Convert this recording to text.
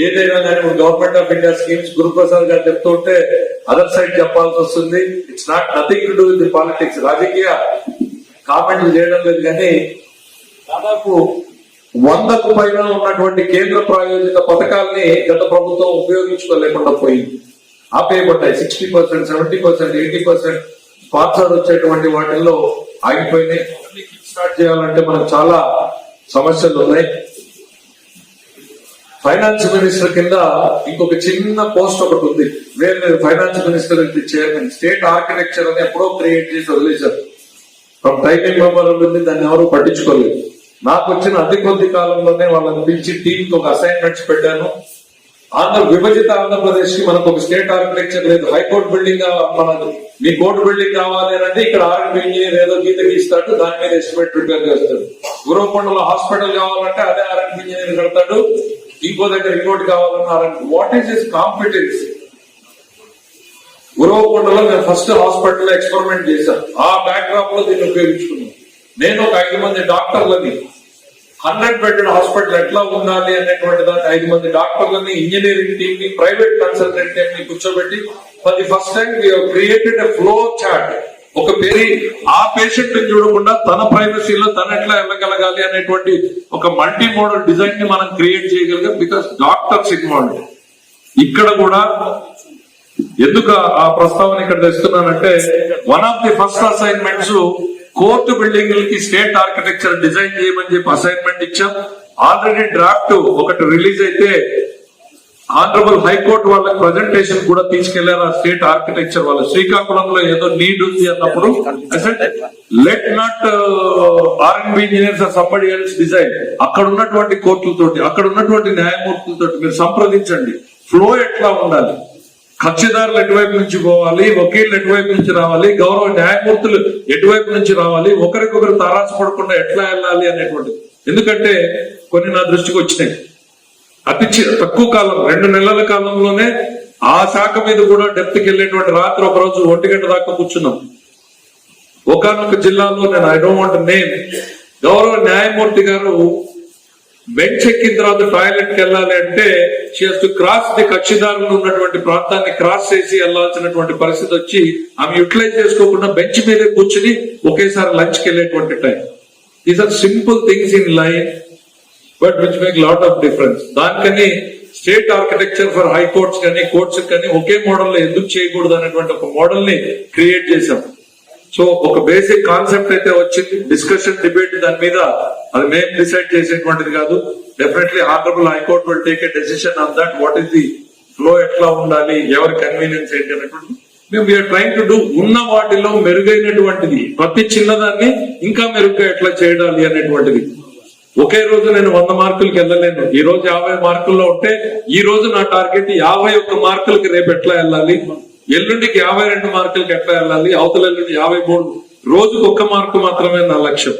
ఏదైనా కానీ government of India schemes Guruprasad garu చెప్తుంటే అదర్ సైడ్ చెప్పాల్సి వస్తుంది. It's not nothing to do with politics రాజకీయ కామెంట్లు చేయడం లేదు కానీ దాదాపు వందకు పైన ఉన్నటువంటి కేంద్ర ప్రాయోజిత పథకాల్ని గత ప్రభుత్వం ఉపయోగించుకోలేకుండా పోయింది. ఆపేయబడ్డాయి. Sixty percent seventy percent eighty percent sponsor వచ్చేటువంటి వాటిల్లో ఆగిపోయినాయి. స్టార్ట్ చేయాలంటే మనకు చాలా సమస్యలు ఉన్నాయి. ఫైనాన్స్ మినిస్టర్ కింద ఇంకొక చిన్న పోస్ట్ ఒకటి ఉంది. వేరే finance minister chairman. State architecture అని ఎప్పుడో క్రియేట్ చేసి వదిలేశారు. ఫ్రమ్ మెంబర్ ఉంటుంది దాన్ని ఎవరు పట్టించుకోలేదు. నాకు వచ్చిన అతి కొద్ది కాలంలోనే వాళ్ళని పిలిచి టీంకి ఒక అసైన్మెంట్స్ పెట్టాను. ఆంధ్ర విభజిత ఆంధ్రప్రదేశ్కి మనకు ఒక స్టేట్ ఆర్కిటెక్చర్ లేదు. హైకోర్టు బిల్డింగ్ మనకు మీ కోర్టు బిల్డింగ్ కావాలి అని అంటే ఇక్కడ ఆర్కి ఇంజనీర్ ఏదో గీత గీస్తాడు దాని మీద ఎస్టిమేట్ ప్రిపేర్ చేస్తాడు. గురవకొండలో హాస్పిటల్ కావాలంటే అదే ఆర్ఎంపీ ఇంజనీర్ కడతాడు. ఇంకో దగ్గర ఇంకోటి కావాలన్నారంటే వాట్ ఈస్ ఇస్ కాంపిటెన్స్ గురవకొండలో నేను ఫస్ట్ హాస్పిటల్ ఎక్స్పెరిమెంట్ చేశాను ఆ బ్యాక్డ్రాప్లో దీన్ని ఉపయోగించుకున్నాను నేను ఒక ఐదు మంది డాక్టర్లని హండ్రెడ్ బెడ్ హాస్పిటల్ ఎట్లా ఉండాలి అనేటువంటి దాన్ని ఐదు మంది డాక్టర్లని ఇంజనీరింగ్ టీమ్ని ప్రైవేట్ కన్సల్టెంట్ టీమ్ని కూర్చోబెట్టి for the first time created flow chart ఒక పేరు ఆ పేషెంట్ చూడకుండా తన ప్రైవసీలో తన ఎట్లా వెళ్ళగలగాలి అనేటువంటి ఒక మల్టీ మోడల్ డిజైన్ని మనం క్రియేట్ చేయగలిగాం బికాస్ డాక్టర్స్ ఇన్వాల్వ్ ఇక్కడ కూడా ఎందుకు ఆ ప్రస్తావన ఇక్కడ తెస్తున్నానంటే one of the first assignments court బిల్డింగ్లకి state architecture design చేయమని చెప్పి అసైన్మెంట్ ఇచ్చాం. ఆల్రెడీ డ్రాఫ్ట్ ఒకటి రిలీజ్ అయితే ఆనరబుల్ హైకోర్టు వాళ్ళకి ప్రజెంటేషన్ కూడా తీసుకెళ్ళారు. ఆ స్టేట్ ఆర్కిటెక్చర్ వాళ్ళు. శ్రీకాకుళంలో ఏదో నీడ్ ఉంది అన్నప్పుడు let not our engineers somebody else design అక్కడ ఉన్నటువంటి కోర్టులతోటి అక్కడ ఉన్నటువంటి న్యాయమూర్తులతోటి మీరు సంప్రదించండి. ఫ్లో ఎట్లా ఉండాలి? కక్షిదారులు ఎటువైపు నుంచి పోవాలి? వకీళ్ళు ఎటువైపు నుంచి రావాలి? గౌరవ న్యాయమూర్తులు ఎటువైపు నుంచి రావాలి? ఒకరికొకరు తారాసు పడకుండా ఎట్లా వెళ్ళాలి అనేటువంటిది. ఎందుకంటే కొన్ని నా దృష్టికి వచ్చినాయి. అతి తక్కువ కాలం రెండు నెలల కాలంలోనే ఆ శాఖ మీద కూడా డెప్త్కి వెళ్ళేటువంటి రాత్రి ఒక రోజు ఒంటి గంట దాకా కూర్చున్నాం. ఒకనొక జిల్లాలో నేను ఐ డోంట్ వాంట్ నేమ్ గౌరవ న్యాయమూర్తి గారు బెంచ్ ఎక్కిన తర్వాత టాయిలెట్కి వెళ్ళాలి అంటే టు క్రాస్ ది కక్షిదారులు ఉన్నటువంటి ప్రాంతాన్ని క్రాస్ చేసి వెళ్ళాల్సినటువంటి పరిస్థితి వచ్చి ఆమె యూటిలైజ్ చేసుకోకుండా బెంచ్ మీదే కూర్చుని ఒకేసారి లంచ్కి వెళ్ళేటువంటి time. These are simple things in life but which make lot of difference. దానికని state architecture for high courts కానీ కోర్ట్స్ కానీ ఒకే మోడల్లో ఎందుకు చేయకూడదు అనేటువంటి ఒక మోడల్ని క్రియేట్ చేశాం. సో ఒక బేసిక్ కాన్సెప్ట్ అయితే వచ్చింది. డిస్కషన్ డిబేట్ దాని మీద అది మేము డిసైడ్ చేసేటువంటిది కాదు. Definitely honourable high court will take a decision on that what is the flow ఎట్లా ఉండాలి? ఎవరి కన్వీనియన్స్ ఏంటి అనేటువంటి మేము వీఆర్ ట్రైంగ్ టు డూ ఉన్న వాటిలో మెరుగైనటువంటిది. ప్రతి చిన్నదాన్ని ఇంకా మెరుగ్గా ఎట్లా చేయాలి అనేటువంటిది. ఒకే రోజు నేను వంద మార్కులకి వెళ్ళలేను. ఈ రోజు యాభై మార్కుల్లో ఉంటే ఈ రోజు నా టార్గెట్ యాభై ఒక్క మార్కులకి రేపు ఎట్లా వెళ్ళాలి? ఎల్లుండికి యాభై రెండు మార్కులకి ఎట్లా వెళ్ళాలి? అవతల ఎల్లుండి యాభై మూడు. రోజుకు ఒక్క మార్కు మాత్రమే నా లక్ష్యం.